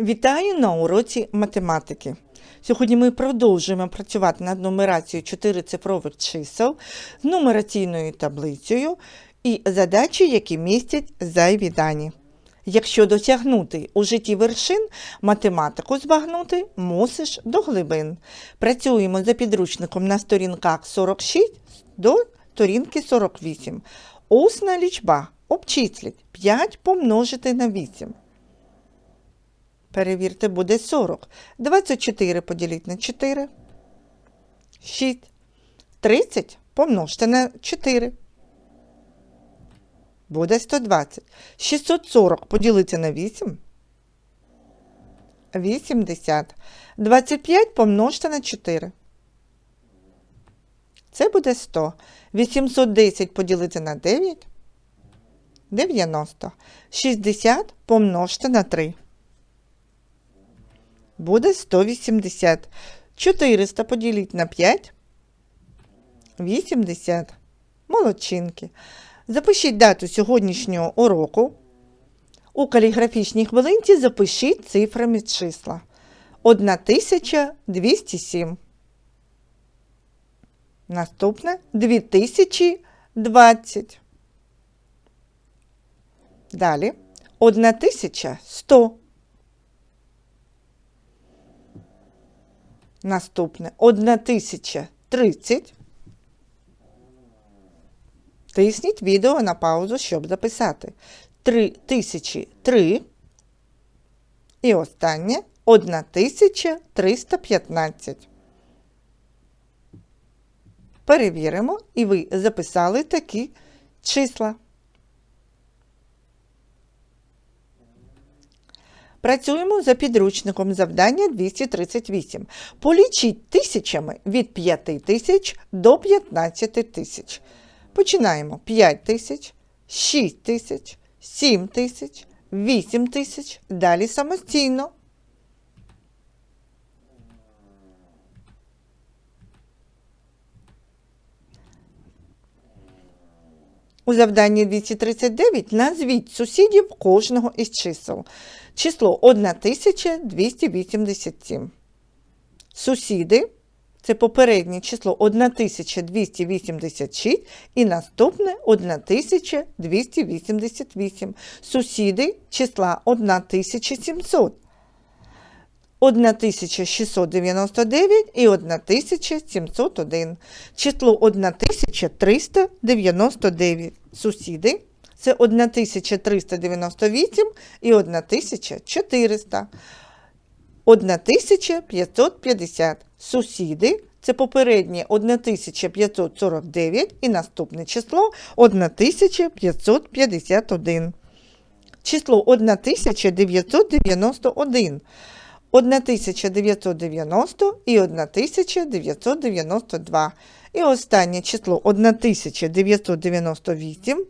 Вітаю на уроці математики. Сьогодні ми продовжуємо працювати над нумерацією чотирицифрових чисел з нумераційною таблицею і задачі, які містять зайві дані. Якщо досягнути у житті вершин, математику збагнути мусиш до глибин. Працюємо за підручником на сторінках 46 до сторінки 48. Усна лічба. Обчисліть 5 помножити на 8. Перевірте, буде 40. 24 поділіть на 4. 6. 30 помножте на 4. Буде 120. 640 поділити на 8. 80. 25 помножте на 4. Це буде 100. 810 поділити на 9. 90. 60 помножте на 3 буде 180. 400 поділіть на 5. 80. Молодчинки. Запишіть дату сьогоднішнього уроку. У каліграфічній хвилинці запишіть цифрами числа. 1207. Наступне 2020. Далі 1100. Наступне 1030. Тисніть відео на паузу, щоб записати. 3003. І останнє 1315. Перевіримо, і ви записали такі числа. Працюємо за підручником завдання 238. Полічіть тисячами від 5 тисяч до 15 тисяч. Починаємо 5 тисяч, 6 тисяч, 7 тисяч, 8 тисяч. Далі самостійно. У завданні 239 назвіть сусідів кожного із чисел. Число 1287. Сусіди це попереднє число 1286 і наступне 1288. Сусіди числа 1700. 1699 і 1701. Число 1399. Сусіди це 1398 і 1400. 1550. Сусіди це попереднє 1549 і наступне число 1551. Число 1991. 1990 і 1992. І останнє число 1998,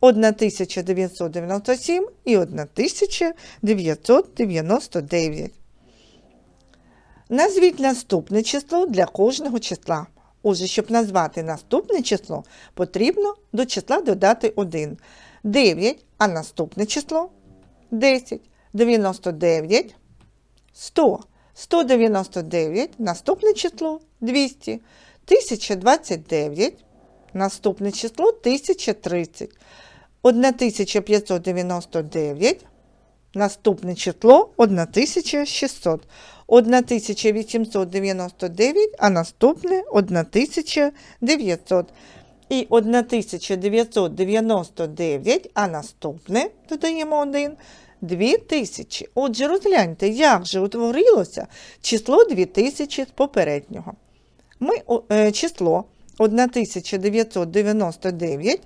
1997 і 1999. Назвіть наступне число для кожного числа. Отже, щоб назвати наступне число, потрібно до числа додати 1. 9, а наступне число 10, 99, 100, 199, наступне число 200, 1029, наступне число 1030, 1599, наступне число 1600, 1899, а наступне 1900. І 1999, а наступне додаємо 1 2000. Отже, розгляньте, як же утворилося число 2000 з попереднього. Ми е, число 1999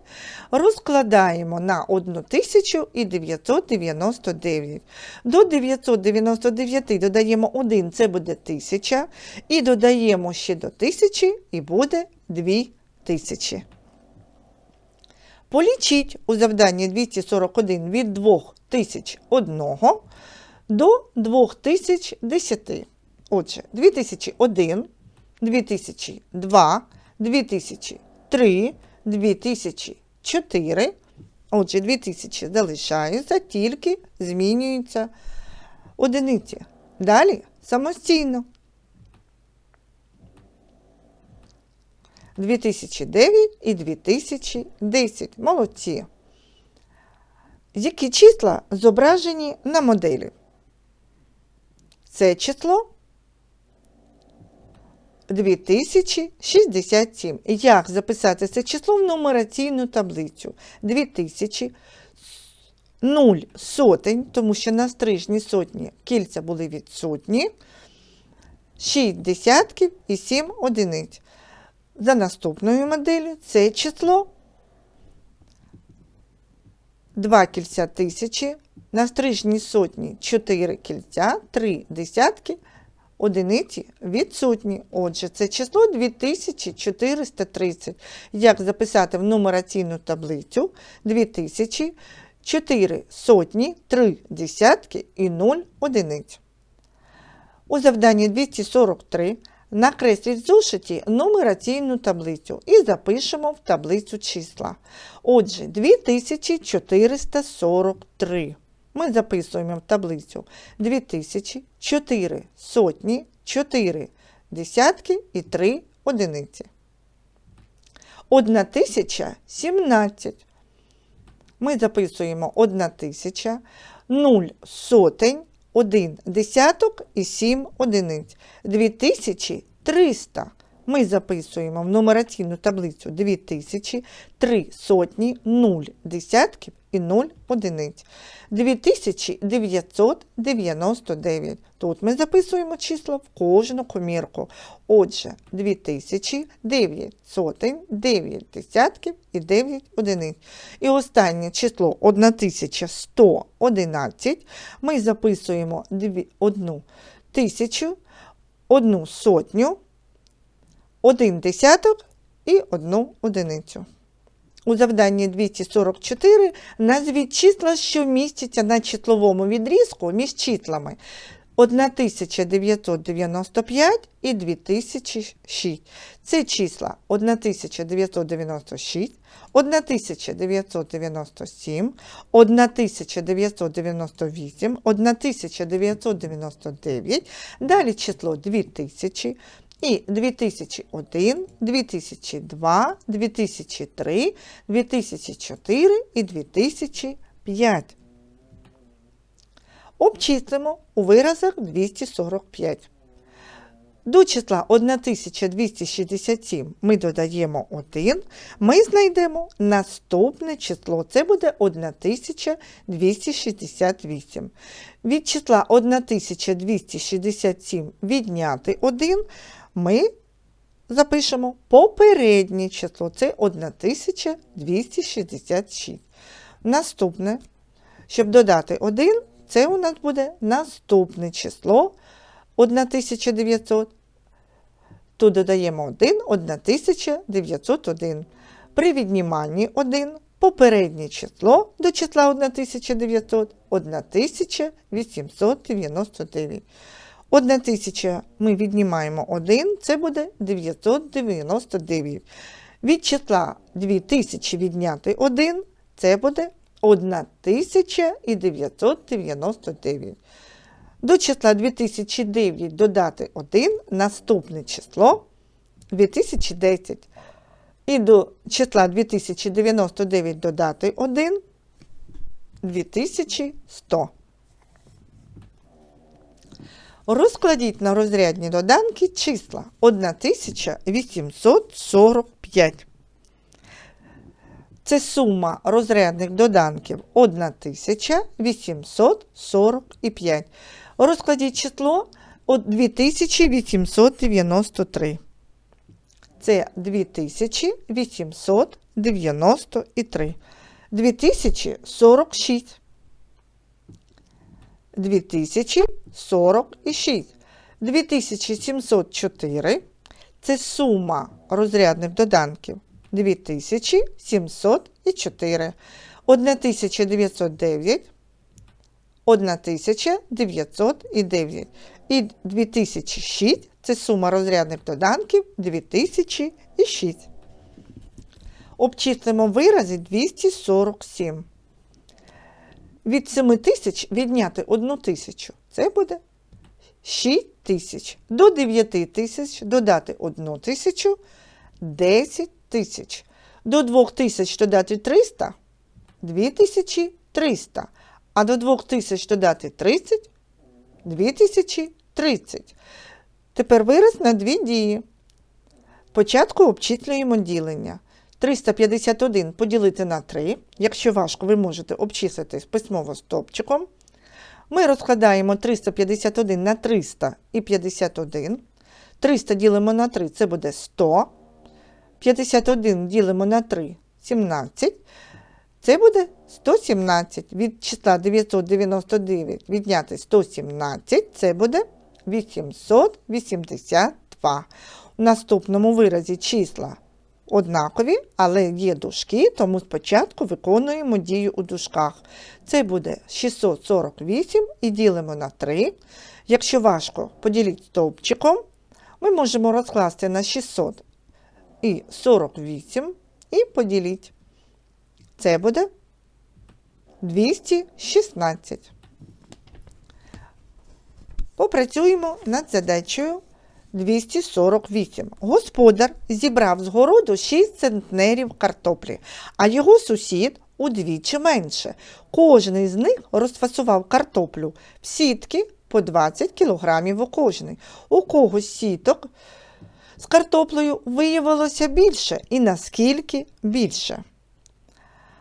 розкладаємо на 1999. До 999 додаємо 1, це буде 1000. І додаємо ще до 1000 і буде 2000. Полічіть у завданні 241 від 2001 до 2010. Отже, 2001, 2002, 2003, 2004. Отже, 2000 залишаються, тільки змінюється одиниці. Далі самостійно. 2009 і 2010. Молодці. Які числа зображені на моделі? Це число 2067. Як записати це число в нумераційну таблицю? 2000 0 сотень, тому що на стрижні сотні кільця були від сотні, 6 десятків і 7 одиниць. За наступною моделлю це число 2 кільця тисячі, на стрижні сотні 4 кільця, 3 десятки, одиниці від сотні. Отже, це число 2430. Як записати в нумераційну таблицю 2000, 4 сотні, 3 десятки і 0 одиниць. У завданні 243 накресліть в зошиті нумераційну таблицю і запишемо в таблицю числа. Отже, 2443. Ми записуємо в таблицю 2004 сотні, 4 десятки і 3 одиниці. 1017. Ми записуємо 1000, 0 сотень, 1 десяток і 7 одиниць. 2300. Ми записуємо в нумераційну таблицю 2000, 3 сотні, 0 десятків і 0 одиниць. 2999. Тут ми записуємо числа в кожну комірку. Отже, 2000, 9 сотень, 9 десятків і 9 одиниць. І останнє число 1111. Ми записуємо 1 тисячу, 1 сотню, 1 десяток і 1 одиницю. У завданні 244 назвіть числа, що містяться на числовому відрізку між числами 1995 і 2006. Це числа 1996, 1997, 1998, 1999, далі число 2000, і 2001, 2002, 2003, 2004 і 2005. Обчислимо у виразах 245. До числа 1267 ми додаємо 1, ми знайдемо наступне число. Це буде 1268. Від числа 1267 відняти 1 ми запишемо попереднє число. Це 1266. Наступне, щоб додати 1, це у нас буде наступне число 1900. Тут додаємо 1, 1901. При відніманні 1 попереднє число до числа 1900 1899. 1000 ми віднімаємо 1, це буде 999. Від числа 2000 відняти 1, це буде 1999. До числа 2009 додати 1, наступне число 2010. І до числа 2099 додати 1 2100. Розкладіть на розрядні доданки числа 1845. Це сума розрядних доданків 1845. Розкладіть число 2893. Це 2893. 2046. 2046. 2704 це сума розрядних доданків 2704. 1909, 1909. І 2006 це сума розрядних доданків 2006. Обчислимо вирази 247. Від 7 тисяч відняти 1 тисячу. Це буде 6 тисяч. До 9 тисяч додати 1 тисячу 10 тисяч. До 2 тисяч додати 300 2300. А до 2 тисяч додати 30 2030. Тепер вираз на дві дії. Спочатку обчислюємо ділення. 351 поділити на 3. Якщо важко, ви можете обчислити письмово стопчиком. Ми розкладаємо 351 на 300 і 51. 300 ділимо на 3, це буде 100. 51 ділимо на 3 17. Це буде 117. Від числа 999 відняти 117, це буде 882. У наступному виразі числа однакові, але є дужки, тому спочатку виконуємо дію у дужках. Це буде 648 і ділимо на 3. Якщо важко, поділіть стовпчиком. Ми можемо розкласти на 600 і 48 і поділіть. Це буде 216. Попрацюємо над задачею 248. Господар зібрав з городу 6 центнерів картоплі, а його сусід удвічі менше. Кожен із них розфасував картоплю в сітки по 20 кг у кожний. У когось сіток з картоплею виявилося більше і наскільки більше.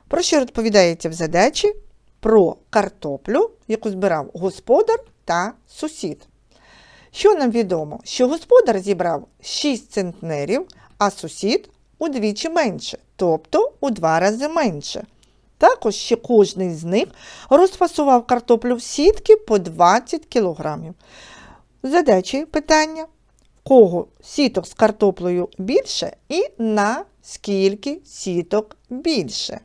Про що розповідається в задачі? Про картоплю, яку збирав господар та сусід. Що нам відомо? Що господар зібрав 6 центнерів, а сусід удвічі менше, тобто у два рази менше. Також ще кожний з них розфасував картоплю в сітки по 20 кг. Задачі питання. Кого сіток з картоплею більше і на скільки сіток більше?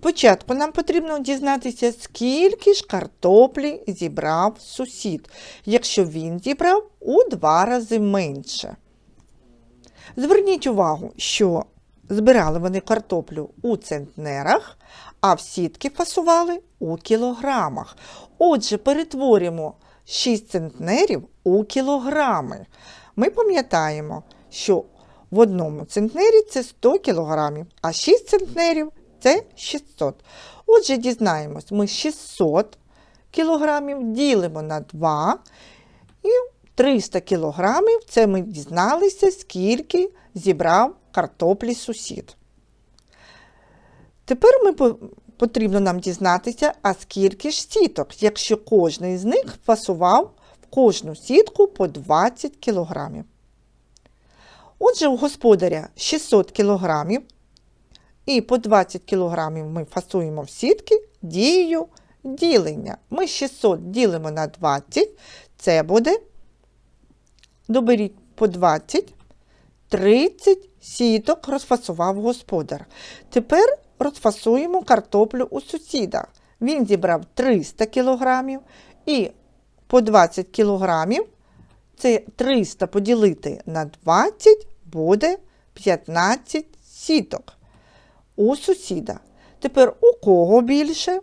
Спочатку нам потрібно дізнатися, скільки ж картоплі зібрав сусід, якщо він зібрав у два рази менше. Зверніть увагу, що збирали вони картоплю у центнерах, а в сітки фасували у кілограмах. Отже, перетворюємо 6 центнерів у кілограми. Ми пам'ятаємо, що в одному центнері це 100 кілограмів, а 6 центнерів це 600. Отже, дізнаємось, ми 600 кілограмів ділимо на 2 і 300 кілограмів це ми дізналися, скільки зібрав картоплі сусід. Тепер ми потрібно нам дізнатися, а скільки ж сіток, якщо кожен з них фасував в кожну сітку по 20 кілограмів. Отже, у господаря 600 кілограмів, і по 20 кілограмів ми фасуємо в сітки дією ділення. Ми 600 ділимо на 20, це буде, доберіть по 20, 30 сіток розфасував господар. Тепер розфасуємо картоплю у сусіда. Він зібрав 300 кілограмів і по 20 кілограмів, це 300 поділити на 20 буде 15 сіток у сусіда. Тепер у кого більше?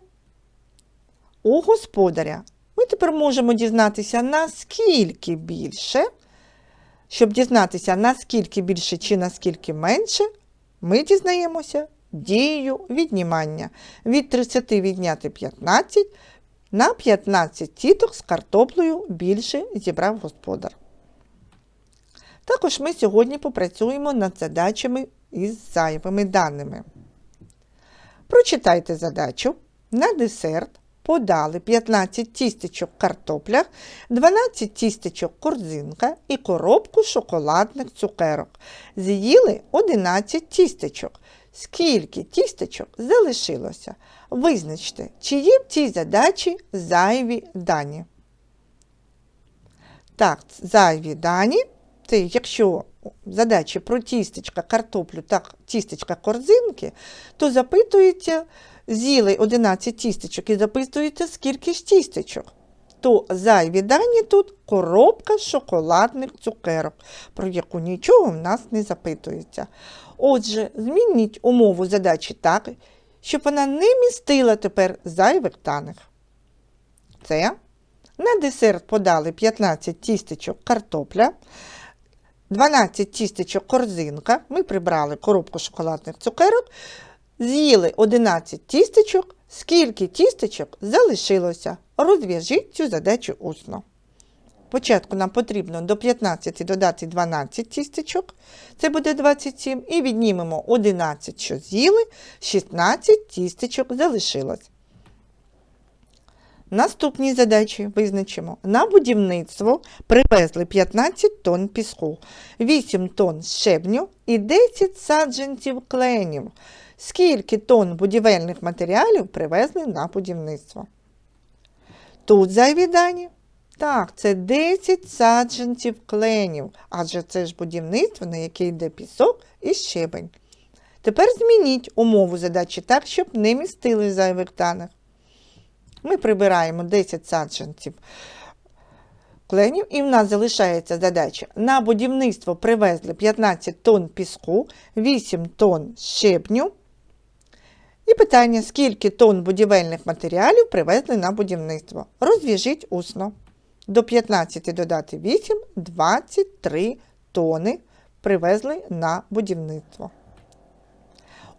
У господаря. Ми тепер можемо дізнатися, наскільки більше. Щоб дізнатися, наскільки більше чи наскільки менше, ми дізнаємося дією віднімання. Від 30 відняти 15, на 15 тіток з картоплею більше зібрав господар. Також ми сьогодні попрацюємо над задачами із зайвими даними. Прочитайте задачу. На десерт подали 15 тістечок картоплях, 12 тістечок корзинка і коробку шоколадних цукерок. З'їли 11 тістечок. Скільки тістечок залишилося? Визначте, чи є в цій задачі зайві дані. Так, зайві дані. Це якщо задачі про тістечка, картоплю та тістечка корзинки, то запитується, з'їли 11 тістечок і запитується, скільки ж тістечок. То зайві дані тут коробка шоколадних цукерок, про яку нічого в нас не запитується. Отже, змініть умову задачі так, щоб вона не містила тепер зайвих даних. Це на десерт подали 15 тістечок картопля, 12 тістечок корзинка. Ми прибрали коробку шоколадних цукерок, з'їли 11 тістечок. Скільки тістечок залишилося? Розв'яжіть цю задачу усно. Спочатку нам потрібно до 15 додати 12 тістечок, це буде 27, і віднімемо 11, що з'їли, 16 тістечок залишилось. Наступні задачі визначимо. На будівництво привезли 15 тонн піску, 8 тонн щебню і 10 саджанців кленів. Скільки тонн будівельних матеріалів привезли на будівництво? Тут зайві дані. Так, це 10 саджанців кленів, адже це ж будівництво, на яке йде пісок і щебень. Тепер змініть умову задачі так, щоб не містили зайвих даних. Ми прибираємо 10 саджанців кленів, і в нас залишається задача. На будівництво привезли 15 тонн піску, 8 тонн щебню. І питання, скільки тонн будівельних матеріалів привезли на будівництво. Розв'яжіть усно. До 15 додати 8, 23 тони привезли на будівництво.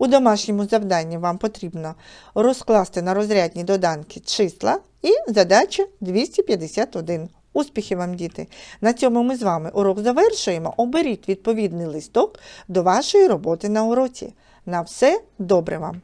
У домашньому завданні вам потрібно розкласти на розрядні доданки числа і задача 251. Успіхів вам, діти! На цьому ми з вами урок завершуємо. Оберіть відповідний листок до вашої роботи на уроці. На все добре вам!